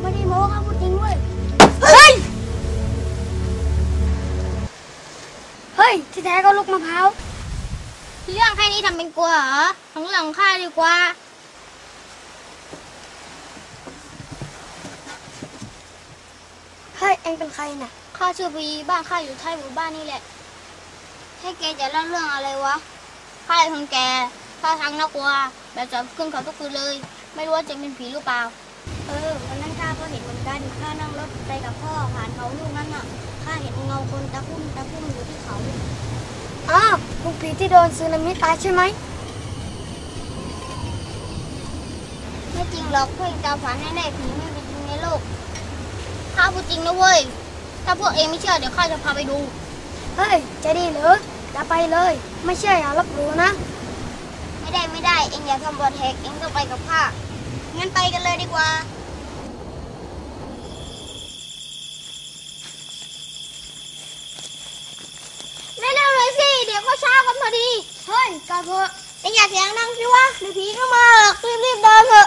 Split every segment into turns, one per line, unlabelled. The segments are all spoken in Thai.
ไม่ได้โม้ครับพูดจริงเว้
ย เฮ้ย เฮ้ย ที่แท้ก็ลูกมะพร้าว
เรื่องแค่นี้ทำเป็นกลัวเหรอของหลังข้าดีกว่า
เฮ้ย เองเป็นใครน่ะ
ข้าชื่อพีบ้านข้าอยู่ท้ยหมู่บ้านนี่แหละ ให้แกจะเล่าเรื่องอะไรวะ ข้าเลยองแกข้าทั้งน่ากลัวแบบจะขึ้นเขาทุกคืนเลย ไม่รู้ว่าจะเป็นผีหรือเปล่าาเห็นเงาคนตะคุ่มตะคุ่มอยู่ที่เขา
อ้าวลุงผีที่โดนซึนามิตายใช่ไหม
ไม่จริงหรอกพวกเองจะฝันให้ได้ผีไม่เป็นจริงในโลกข้าพูดจริงนะเว้ย ถ้าพวกเองไม่เชื่อเดี๋ยวข้าจะพาไปดู
เฮ้ย จะดีเหรอจะไปเลย ไม่เชื่ออย่าลบหลู่นะ
ไม่ได้ไม่ได้ เองอย่าทำบอลแฮกเองต้องไปกับข้างั้นไปกันเลยดีกว่า เร็วๆเลยสิ เดี๋ยวก็ช้ากันพอดี
เฮ้ยกลับเถอะ
เองอย่าเสียงดังสิวะเดี๋ยวผีก็มาหรอกรีบๆเดินเถอะ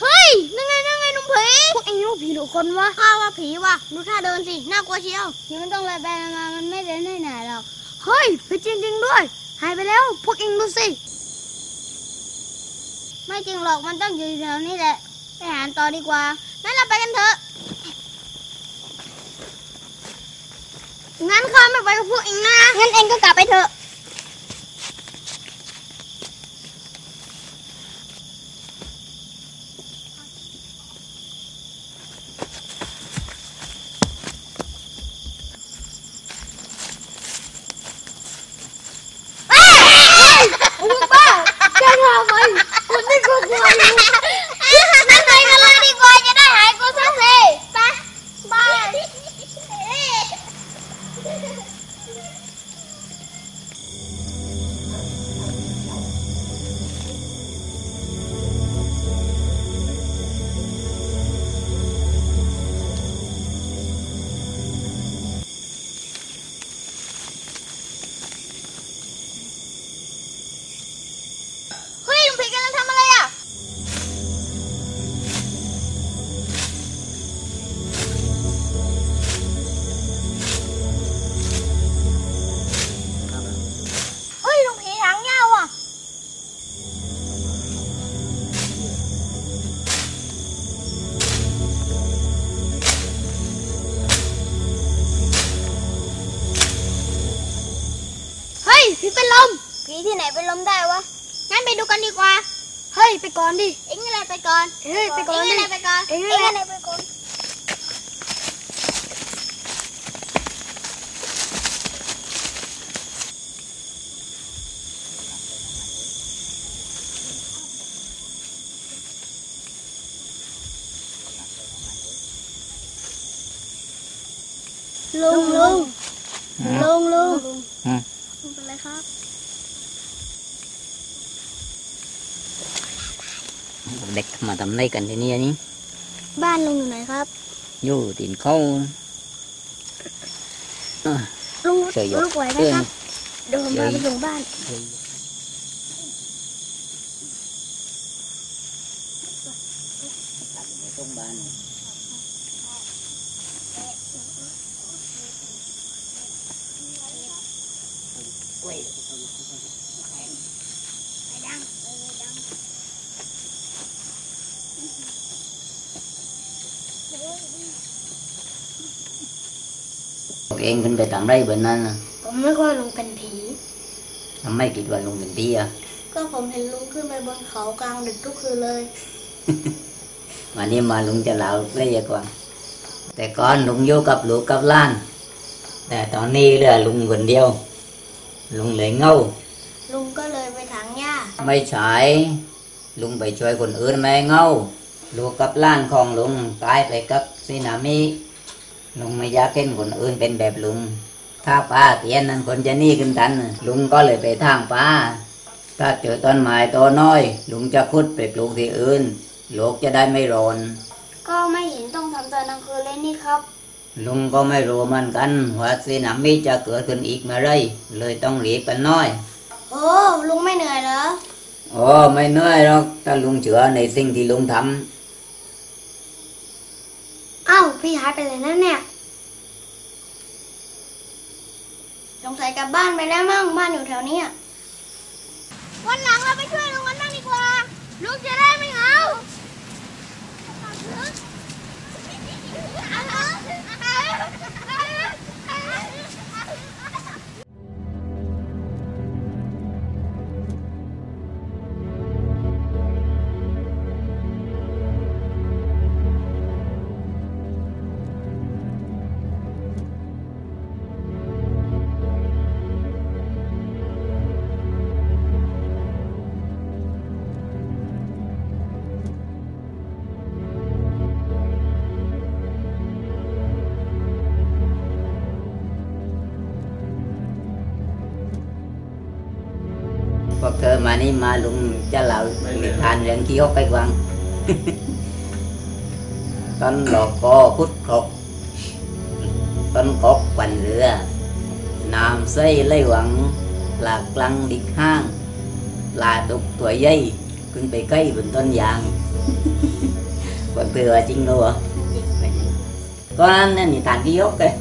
เฮ้ยนั่นไงนั่นไงหนุ่มผี
พวกเอ็งรู้ผีหรือคนวะ
ข้าว่าผีว่ะดูท่าเดินสิ น่ากลัวเชียวผีมันต้องไปไปมา มันไม่เดินได้ไหนหรอก
เฮ้ยไปจริงๆด้วย หายไปแล้ว พวกเองดูสิ
ไม่จริงหรอกมันต้องอยู่แถวนี้แหละ ไปหาต่อดีกว่างั้นเราไปกันเถอะ
งั้นข้าไม่ไปกับพวกเองนะ
งั้นเองก็กลับไปเถอะ
ไหน
เป็นลมได้วะ งั้นไปดูกันดีกว่า
เฮ้ยไปก่อนดิ
เอ็งอะไรไปก่อน
เฮ้ยไปก่อน
เอ็งอะไร
ดิ
ไปก่อน
เอ็ง
เอ็ง
อะไร
อะไรไปก่อน
ลุงลุงลุงลุง
อืม
ลุงเป็นไรครับ
เด็กมาทำไรกันที่นี่นี่
บ้านลุงอยู่ไหนครับ
อยู่ตีนเขาอะ
ลุง
เฉยหยก
ลุกไหวไหม
เพื่อน
ครับเดี๋ยวผมพาไปส่งบ้าน
พวก เองขึ้นไปทำไรบนนั้นน่ะ
ผมไม่ค่อยลุงเป็นผี
ทำไมคิดว่าลุงเป็นพี่อะ
ก็ผมเห็นลุงขึ้นไปบนเขากลางดึกทุกคืนเลย
วันนี้มาลุงจะเล่าละเอียดกว่า แต่ก่อนลุงอยู่กับลูกกับหล้าน แต่ตอนนี้เหลือลุงคนเดียว ลุงเลยเหงา
ลุงก็เลยไปถางหญ้า
ไม่ใช่ลุงไปช่วยคนอื่นไม่เหงาลูกกับหล้านของลุงตายไปกับซีนามิ ลุงไม่อยากเห็นคนอื่นเป็นแบบลุง ถ้าป้าเตียนนั้นคนจะหนี่ขึ้นทัน ลุงก็เลยไปทางป้า ถ้าเจอต้นไม้ตัวน้อย ลุงจะขุดไปปลูกที่อื่นโลกจะได้ไม่ร้อน
ก็ไม่เห็นต้องทำตอนกลางคืนเลยนี่ครับ
อลุงก็ไม่รู้เหมือนกันว่าสึนามิจะเกิดขึ้นอีกเมื่อไรเลยต้องรีบกันหน้อย
โอ้ลุงไม่เหนื่อยเหรอ
โอ้ไม่เหนื่อยหรอกถ้าลุงเชื่อในสิ่งที่ลุงท
อ้าวพี่หายไปเลยนั่นเนี่ย
สงสัยกลับบ้านไปแล้วมั้งบ้านอยู่แถวเนี้ยวันหลังเราไปช่วย มา
นี่มาลุงจะเล่านิทานเรื่องขี้ฮกไปกวางต้นดอกกอพุดครกต้นกบปั่นเรือน้ำใสไหลหวังปลากลังดิกห้างลาตุกตัวใหญ่ขึ้นไปใกล้บนต้นยางพวกเธอจริงเหรอไม่จริงก็นั่นนิทานขี้ฮกเลย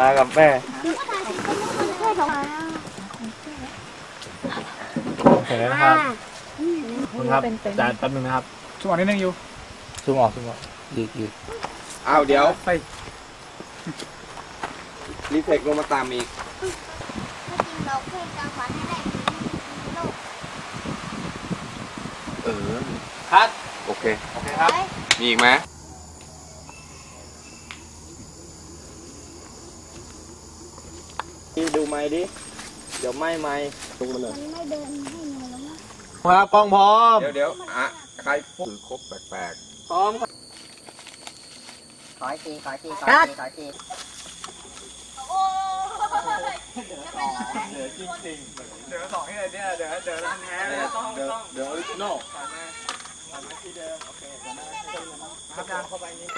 มากับแม่เห็นแล้วนะครับคุณครับจานแป๊บนึงนะครับ
ช่วงนิดนึงอยู่
ซูมออกซูมออกยืดยืด
อ้าวเดี๋ยว
ไป
รีเฟกลงมาตามอีก
เราแค่กางฝันให้ได้โลก
เออ
คัด
โอเค
โอเคครับ
มีอีกไหม
ดูไม้ดิ เดี๋ยวไม่ไม้ลงมาเลย
มันไม่เดินให้หนูแล้วนะ
ครับกล้องพร้อม
เดี๋ยวเดี๋ยวอะใครพูดครบแปลก
พร้อม
ขอทีขอทีขอทีขอที
เดี๋ยวจริงจริงเดี๋ยวสองที่ไหนเนี่ยเดี๋ยวเดี๋ยวร้านแท้เลยต้อง
ๆเดี๋ยว
ต้อง
เดี๋ยวออริจินอล
ที่เดิมโอเคเดี๋ยวนะครับยางเข้าไปนี่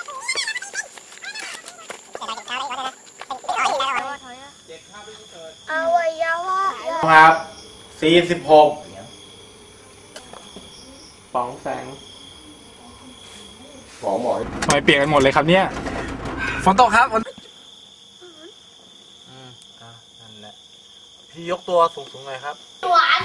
อวัยวะ
ครับสี่สิบหกปองแสง
หมอหมอ
ทำไมเปียกกันหมดเลยครับเนี่ย ฝนตกครับฝน
อืมอ่านั่นแหละพี่ยกตัวสูงๆหน่อยครับ
หวาน